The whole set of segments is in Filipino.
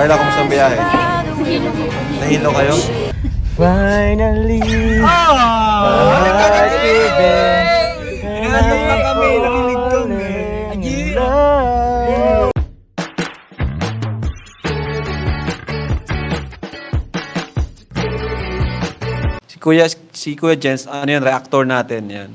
Carla, kumusta ang biyahe? Nahilo kayo? Finally, heart given. Hinahanap lang kami, nakilig kami. Si Kuya, si Kuya Jens, ano yan, reactor natin yan.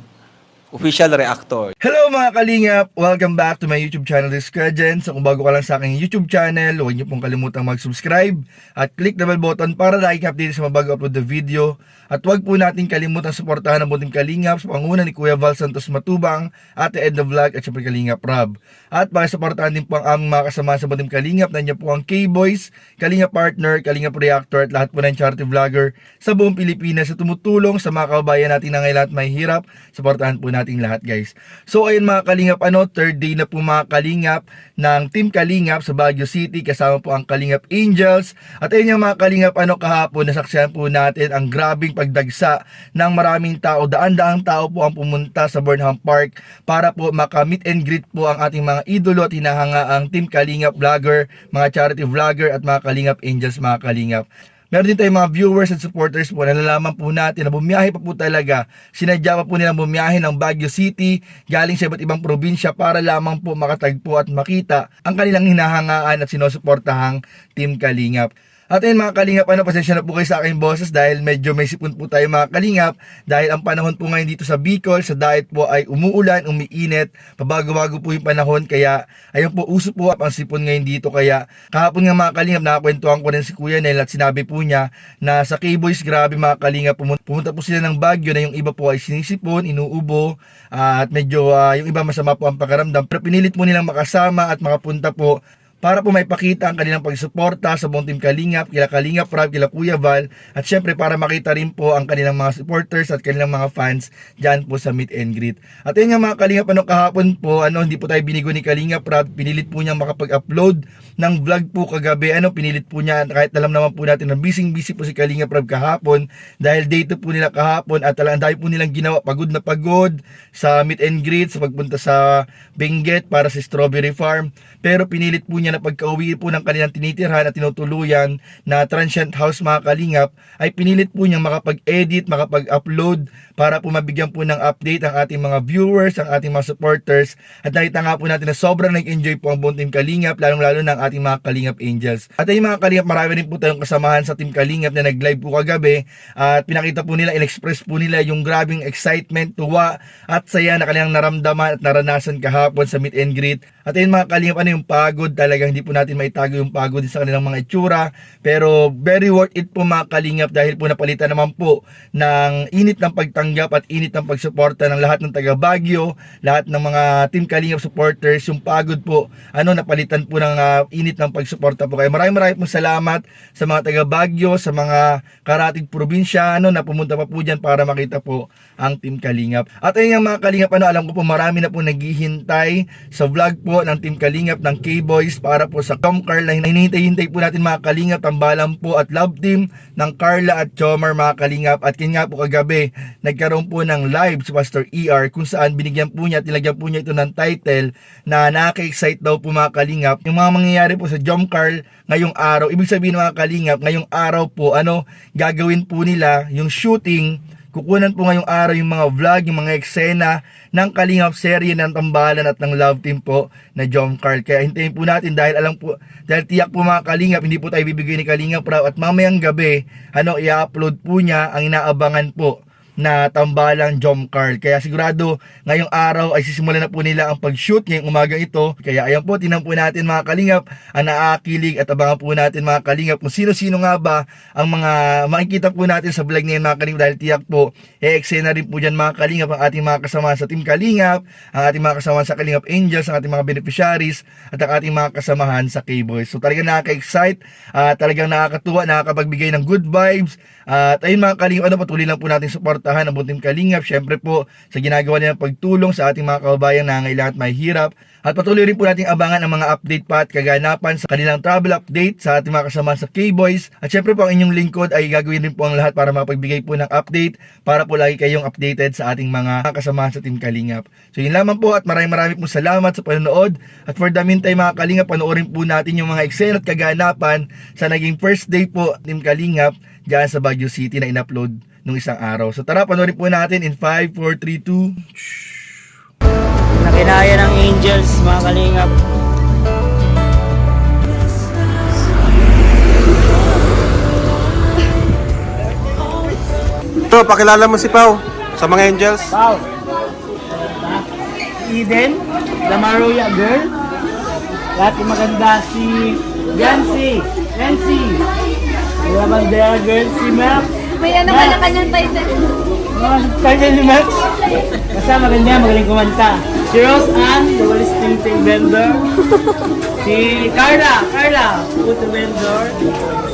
Official reactor. Hello mga kalingap! Welcome back to my YouTube channel, This. So kung bago ka lang sa aking YouTube channel, huwag niyo pong kalimutang mag-subscribe at click the bell button para lagi ka update sa mga bago upload na video. At huwag po natin kalimutang suportahan ang buting kalingap sa panguna ni Kuya Val Santos Matubang, Ate Edna Vlog at syempre Kalingap Rob. At pakisuportahan din po ang aming mga kasama sa buting kalingap na niya po ang K-Boys, Kalingap Partner, Kalingap Reactor at lahat po ng charity vlogger sa buong Pilipinas sa tumutulong sa mga kababayan natin na ngayon at may hirap. Suportahan po nating lahat guys. So ayun mga kalingap, ano, third day na po mga kalingap ng Team Kalingap sa Baguio City kasama po ang Kalingap Angels. At ayun yung mga kalingap, ano, kahapon nasaksihan po natin ang grabing pagdagsa ng maraming tao. Daan-daang tao po ang pumunta sa Burnham Park para po maka-meet and greet po ang ating mga idolo at hinahanga ang Team Kalingap vlogger, mga charity vlogger at mga Kalingap Angels mga kalingap. Meron din tayong mga viewers at supporters po na nalalaman po natin na bumiyahe pa po talaga. Sinadya pa po nilang bumiyahe ng Baguio City galing sa iba't ibang probinsya para lamang po makatagpo at makita ang kanilang hinahangaan at sinusuportahang Team Kalingap. At ayun mga kalingap, ano, pasensya na po kayo sa aking boses dahil medyo may sipon po tayo mga kalingap. Dahil ang panahon po ngayon dito sa Bicol, sa diet po ay umuulan, umiinit, pabago-bago po yung panahon. Kaya ayun po, uso po ang sipon ngayon dito. Kaya kahapon nga mga kalingap, nakakwentuhan ko rin si Kuya Nel at sinabi po niya na sa K-Boys grabe mga kalingap, pumunta, po sila ng Baguio na yung iba po ay sinisipon, inuubo ah, at medyo ah, yung iba masama po ang pakaramdam. Pero pinilit mo nilang makasama at makapunta po para po may pakita ang kanilang pagsuporta sa buong team Kalingap, kila Kalingap Rob, kila Kuya Val, at syempre para makita rin po ang kanilang mga supporters at kanilang mga fans dyan po sa meet and greet. At yun nga mga Kalingap, ano kahapon po, ano, hindi po tayo binigo ni Kalingap Rob, pinilit po niya makapag-upload ng vlog po kagabi, ano, pinilit po niya, kahit alam naman po natin na busy busy po si Kalingap Rob kahapon, dahil day 2 po nila kahapon, at talagang dahil po nilang ginawa, pagod na pagod sa meet and greet, sa pagpunta sa Benguet para sa strawberry farm, pero pinilit po niya na pagka-uwi po ng kanilang tinitirhan at tinutuluyan na transient house mga kalingap, ay pinilit po niyang makapag-edit, makapag-upload para po mabigyan po ng update ang ating mga viewers, ang ating mga supporters. At nakita nga po natin na sobrang nag-enjoy po ang buong Team Kalingap, lalong-lalo ng ating mga Kalingap Angels. At ayun mga Kalingap, marami rin po tayong kasamahan sa Team Kalingap na nag-live po kagabi at pinakita po nila, in-express po nila yung grabing excitement, tuwa at saya na kanilang naramdaman at naranasan kahapon sa meet and greet. At ayun mga Kalingap, ano yung pagod, talagang hindi po natin maitago yung pagod sa kanilang mga itsura. Pero very worth it po mga Kalingap dahil po napalitan naman po ng init ng pagtanggap at init ng pagsuporta ng lahat ng taga Baguio, lahat ng mga Team Kalingap supporters, yung pagod po, ano, napalitan po ng ah, init ng pagsuporta po. Kaya maraming maraming po salamat sa mga taga Baguio, sa mga karatig probinsya, ano, na pumunta pa po dyan para makita po ang Team Kalingap. At ayun nga mga Kalingap, ano, alam ko po marami na po naghihintay sa vlog po ng Team Kalingap ng K-Boys para po sa Tom Carla. Hinihintay-hintay po natin mga Kalingap, tambalan po at love team ng Carla at Chomar mga Kalingap. At yun nga po kagabi, nagkaroon po ng live si Pastor ER kung saan binigyan po niya, tilagyan po niya ito ng title na nakaka-excite daw po mga Kalingap. Yung mga mangyayari po sa Jom Carl ngayong araw, ibig sabihin mga Kalingap, ngayong araw po, ano, gagawin po nila yung shooting Kukunan po ngayong araw yung mga vlog, yung mga eksena ng Kalingap serye ng Tambalan at ng Love Team po na John Carl. Kaya hintayin po natin dahil alam po, dahil tiyak po mga Kalingap, hindi po tayo bibigay ni Kalingap Raw at mamayang gabi, ano, i-upload po niya ang inaabangan po na tambalang Jom Carl. Kaya sigurado ngayong araw ay sisimulan na po nila ang pag-shoot ngayong umaga ito. Kaya ayan po, tinan po natin mga kalingap ang naakilig at abangan po natin mga kalingap kung sino-sino nga ba ang mga makikita po natin sa vlog ngayon mga kalingap dahil tiyak po, e-eksena rin po dyan mga kalingap ang ating mga kasama sa Team Kalingap, ang ating mga kasama sa Kalingap Angels, ang ating mga beneficiaries at ang ating mga kasamahan sa K-Boys. So talagang nakaka-excite, at talagang nakakatuwa, nakakapagbigay ng good vibes at ayun mga kalingap, ano patuloy lang po natin support suportahan ang buong Team Kalingap. Syempre po sa ginagawa nilang pagtulong sa ating mga kababayan na nangangailangan at mahihirap. At patuloy rin po nating abangan ang mga update pa at kaganapan sa kanilang travel update sa ating mga kasama sa K-Boys. At syempre po ang inyong lingkod ay gagawin rin po ang lahat para mapagbigay po ng update para po lagi kayong updated sa ating mga kasama sa Team Kalingap. So yun lamang po at maraming maraming po salamat sa panonood. At for the meantime mga Kalingap, panoorin po natin yung mga eksena at kaganapan sa naging first day po Team Kalingap dyan sa Baguio City na in-upload nung isang araw. So tara, panoorin po natin in 5, 4, 3, 2. Na kinaya ng angels, mga kalingap. Bro, pakilala mo si Pau sa mga angels. Wow! Eden, the Maruya girl. Lahat yung maganda si Yancy, Yancy. Yung Lavandera girl si Mel. May ano ka na kanyang title. Mga title ni Max. Basta maganda, magaling kumanta. Si Rose Ann, the walis ting vendor. Si Carla, Carla, puto vendor.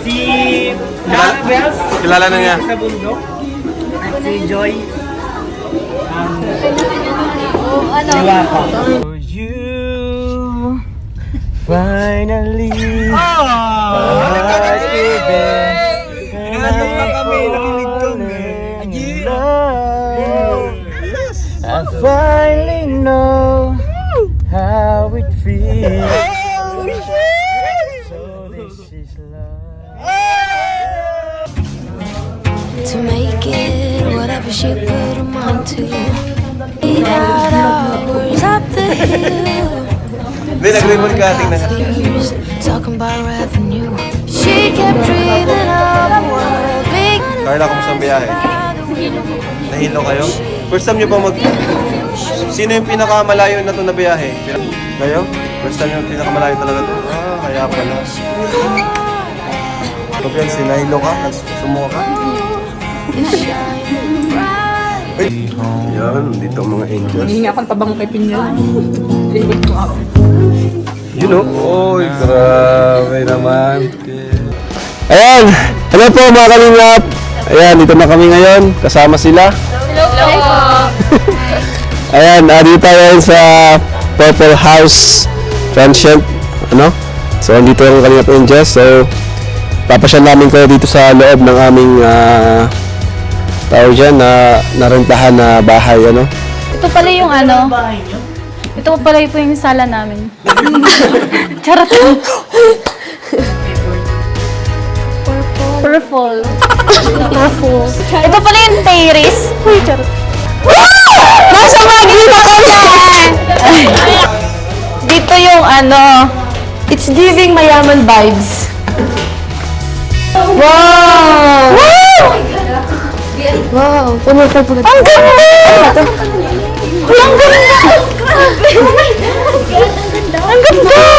Si Dara Bells. Kilala na niya. Sa bundok. At si Joy. Um, Oh, ano? Diwata. For you, finally, heart given. Inaantok lang kami, nakilig kami. Finally know how it feels. So this is love. to make it whatever she put them onto. Eight hours up the hill. Hindi, nag-ribbon ka. Ka. Years, talking about revenue. She kept dreaming of a world big. Carla, kumusta ang biyahe? Nahilo kayo? First time nyo ba mag... Sino yung pinakamalayo na to na biyahe? Kayo? First time yung pinakamalayo talaga to? Ah, kaya pala. Kapag sinahilo ka, nagsumuka ka. Yan, dito ang mga angels. Hindi nga pang tabang kay Pinya. Yun o. Oy, grabe naman. Ayan, hello po mga kalingap. Ayan, dito na kami ngayon. Kasama sila. Hello! Ayan, uh, dito tayo sa Purple House Transient. Ano? So, andito ang Kalingap Angels. So, papasyal namin kayo dito sa loob ng aming uh, tao dyan na narentahan na bahay. Ano? Ito pala yung ano, ito pala po yung sala namin. Charot. Purple. Purple. Ito pala yung terrace. Uy, charot. Nasa magina ko yan! Dito yung ano, it's giving mayaman vibes. Wow! Wow, puno pa po. Ang ganda! Ang ganda! My God! Ang ganda!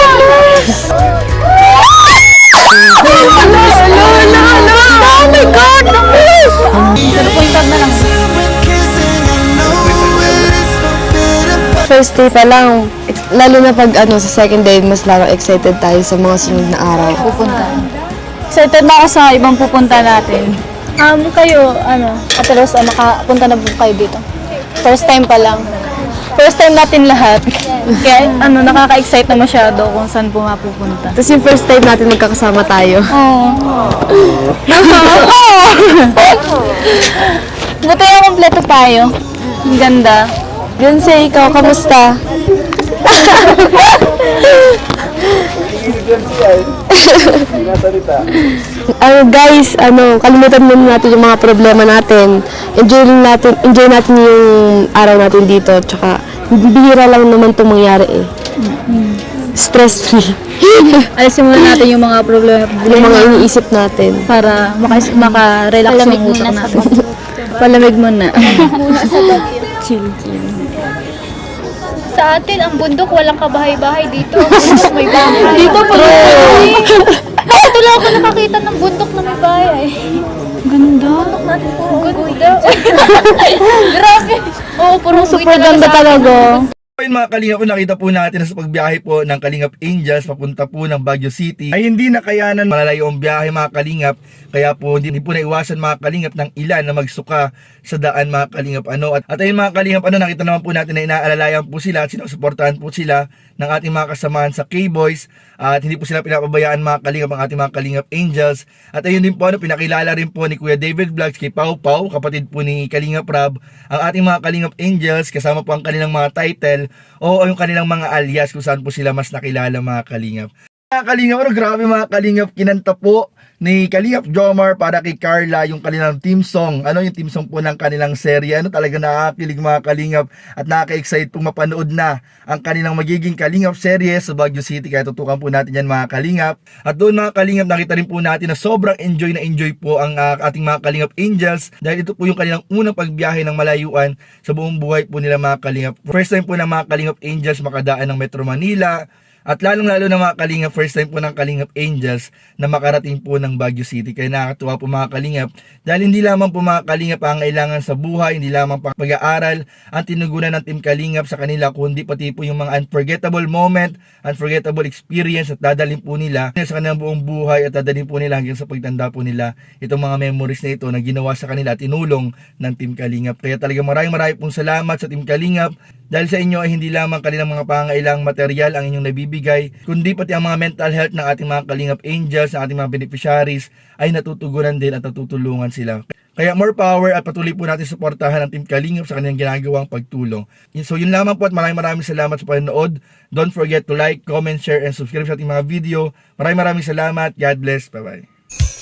First day pa lang, lalo na pag ano sa second day, mas lalo excited tayo sa mga sunod na araw. Pupunta. Excited na ako sa ibang pupunta natin. Um, kayo, ano, Ate Rose, ah, makapunta na po kayo dito? First time pa lang. First time natin lahat. Kaya, ano, nakaka-excite na masyado kung saan po mapupunta. Tapos yung first time natin magkakasama tayo. Oo. Buti yung kompleto tayo. Ang ganda. Beyonce, ikaw, kamusta? ano guys, ano, kalimutan muna natin yung mga problema natin. Enjoy natin, enjoy natin yung araw natin dito. Tsaka, bihira lang naman itong mangyari eh. Stress free. Alisin muna natin yung mga problema, yung mga iniisip natin. para makas maka-relax yung utak natin. Palamig muna. chill, chill. Sa atin, ang bundok, walang kabahay-bahay dito. Ang bundok may bahay. Dito po. Dito lang ako nakakita ng bundok na may bahay. Ganda. Ganda. Grabe. Oo, puro Super ganda talaga. Okay, ayun mga kalingap po, nakita po natin na sa pagbiyahe po ng Kalingap Angels papunta po ng Baguio City ay hindi nakayanan malalayo ang biyahe mga kalingap. Kaya po hindi, hindi po naiwasan mga kalingap ng ilan na magsuka sa daan mga kalingap ano. At, at ayun mga kalingap ano, nakita naman po natin na inaalalayan po sila at sinusuportahan po sila ng ating mga kasamahan sa K-Boys at hindi po sila pinapabayaan mga kalingap ang ating mga kalingap angels at ayun din po ano pinakilala rin po ni Kuya David Vlogs kay Pau Pau kapatid po ni Kalingap Rab ang ating mga kalingap angels kasama po ang kanilang mga title o yung kanilang mga alias kung saan po sila mas nakilala mga kalingap mga kalingap, ano, grabe mga kalingap, kinanta po ni Kalingap Jomar para kay Carla yung kanilang team song. Ano yung team song po ng kanilang serye. Ano talaga nakakakilig mga kalingap at nakaka-excite pong mapanood na ang kanilang magiging kalingap serye sa Baguio City. Kaya tutukan po natin yan mga kalingap. At doon mga kalingap, nakita rin po natin na sobrang enjoy na enjoy po ang ah, ating mga kalingap angels dahil ito po yung kanilang unang pagbiyahe ng malayuan sa buong buhay po nila mga kalingap. First time po ng mga kalingap angels makadaan ng Metro Manila, at lalong lalo na mga Kalingap, first time po ng Kalingap Angels na makarating po ng Baguio City. Kaya nakakatuwa po mga Kalingap. Dahil hindi lamang po mga Kalingap ang kailangan sa buhay, hindi lamang pang pag-aaral ang tinugunan ng Team Kalingap sa kanila, kundi pati po yung mga unforgettable moment, unforgettable experience at dadalhin po nila sa kanilang buong buhay at dadalhin po nila hanggang sa pagtanda po nila itong mga memories na ito na ginawa sa kanila at tinulong ng Team Kalingap. Kaya talaga maraming maraming pong salamat sa Team Kalingap dahil sa inyo ay hindi lamang kanilang mga pangailang material ang inyong nabibigay, kundi pati ang mga mental health ng ating mga kalingap angels, ng ating mga beneficiaries ay natutugunan din at natutulungan sila. Kaya more power at patuloy po natin suportahan ang Team Kalingap sa kanilang ginagawang pagtulong. So yun lamang po at maraming maraming salamat sa panonood. Don't forget to like, comment, share, and subscribe sa ating mga video. Maraming maraming salamat. God bless. Bye-bye.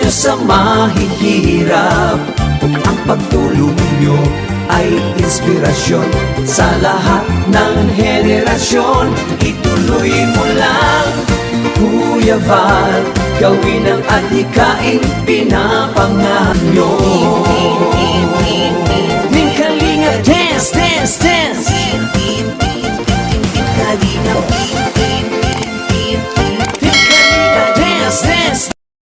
nyo sa mahihirap. Ang pagtulong nyo ay inspirasyon Sa lahat ng henerasyon. Ituloy mo lang Kuya Val. Gawin ang adhikain pinapangahan nyo. Ning Kalinga Dance, Dance, Dance. Kalinga Dance.